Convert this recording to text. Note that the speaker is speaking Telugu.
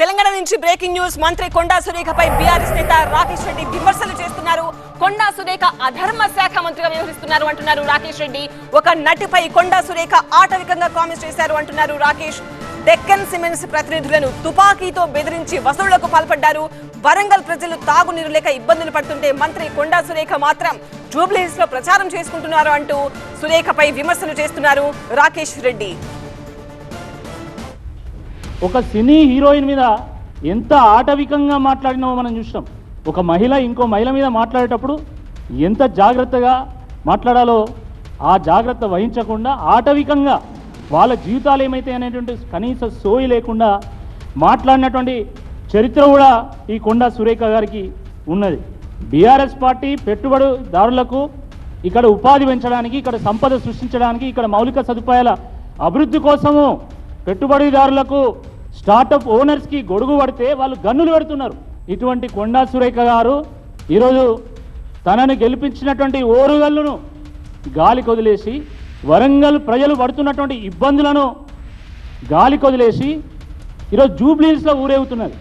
తెలంగాణ నుంచి బ్రేకింగ్ న్యూస్. మంత్రి కొండా సురేఖపై బీఆర్ఎస్ నేత రాకేష్ రెడ్డి విమర్శలు చేస్తున్నారు. కొండా సురేఖ అధర్మ శాఖ మంత్రిగా వ్యవహరిస్తున్నారు అంటున్నారు రాకేష్ రెడ్డి. ఒక నటిపై కొండా సురేఖ ఆటవికంగా కామెంట్స్ చేశారు అంటున్నారు రాకేష్. డెక్కన్ సిమెంట్స్ ప్రతినిధులను తుపాకీతో బెదిరించి వసూళ్ళకు పాల్పడ్డారు. వరంగల్ ప్రజలు తాగునీరు లేక ఇబ్బందులు పడుతుంటే మంత్రి కొండా సురేఖ మాత్రం జూబ్లీహిల్స్లో ప్రచారం చేసుకుంటున్నారు అంటూ సురేఖపై విమర్శలు చేస్తున్నారు రాకేష్ రెడ్డి. ఒక సినీ హీరోయిన్ మీద ఎంత ఆటవికంగా మాట్లాడినామో మనం చూసినాం. ఒక మహిళ ఇంకో మహిళ మీద మాట్లాడేటప్పుడు ఎంత జాగ్రత్తగా మాట్లాడాలో ఆ జాగ్రత్త వహించకుండా ఆటవికంగా వాళ్ళ జీవితాలు ఏమైతే అనేటువంటి కనీస సోయి లేకుండా మాట్లాడినటువంటి చరిత్ర కూడా ఈ కొండా సురేఖ గారికి ఉన్నది. బీఆర్ఎస్ పార్టీ పెట్టుబడిదారులకు ఇక్కడ ఉపాధి పెంచడానికి ఇక్కడ సంపద సృష్టించడానికి ఇక్కడ మౌలిక సదుపాయాల అభివృద్ధి కోసము పెట్టుబడిదారులకు స్టార్టప్ ఓనర్స్కి గొడుగు పడితే వాళ్ళు గన్నులు పెడుతున్నారు. ఇటువంటి కొండా సురేఖ గారు ఈరోజు తనను గెలిపించినటువంటి ఓరుగల్లును గాలి కొదిలేసి వరంగల్ ప్రజలు పడుతున్నటువంటి ఇబ్బందులను గాలి కొదిలేసి ఈరోజు జూబ్లీన్స్లో ఊరేగుతున్నారు.